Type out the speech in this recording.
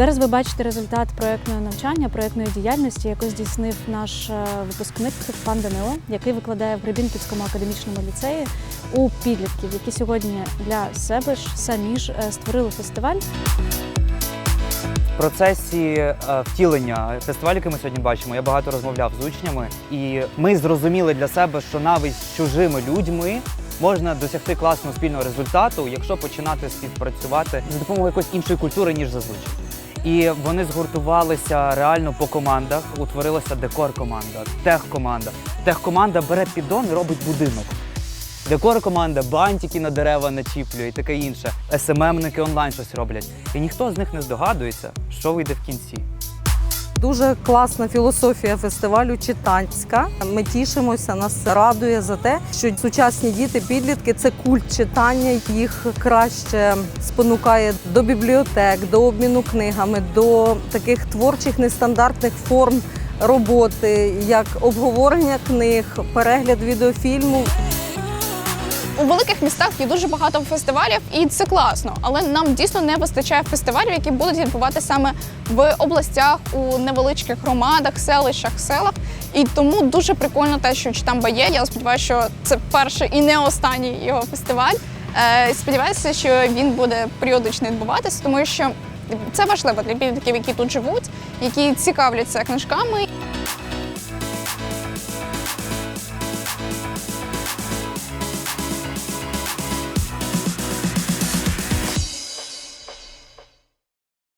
Зараз ви бачите результат проєктного навчання, проєктної діяльності, яку здійснив наш е, випускник пан Данило, який викладає в Гребінківському академічному ліцеї у підлітків, які сьогодні для себе ж самі ж е, створили фестиваль. В процесі е, втілення фестивалю, який ми сьогодні бачимо, я багато розмовляв з учнями, і ми зрозуміли для себе, що навіть з чужими людьми можна досягти класного спільного результату, якщо починати співпрацювати за допомогою якоїсь іншої культури, ніж зазвичай. І вони згуртувалися реально по командах. Утворилася декор-команда, тех-команда. Тех-команда бере піддон і робить будинок. Декор-команда бантики на дерева начіплює і таке інше. СММники онлайн щось роблять. І ніхто з них не здогадується, що вийде в кінці. Дуже класна філософія фестивалю читанська. Ми тішимося, нас радує за те, що сучасні діти, підлітки це культ читання. Їх краще спонукає до бібліотек, до обміну книгами, до таких творчих нестандартних форм роботи, як обговорення книг, перегляд відеофільму. У великих містах є дуже багато фестивалів, і це класно. Але нам дійсно не вистачає фестивалів, які будуть відбуватися саме в областях, у невеличких громадах, селищах, селах. І тому дуже прикольно те, що Читамба є. Я сподіваюся, що це перший і не останній його фестиваль. Е, Сподіваюся, що він буде періодично відбуватися, тому що це важливо для підлітків, які тут живуть, які цікавляться книжками.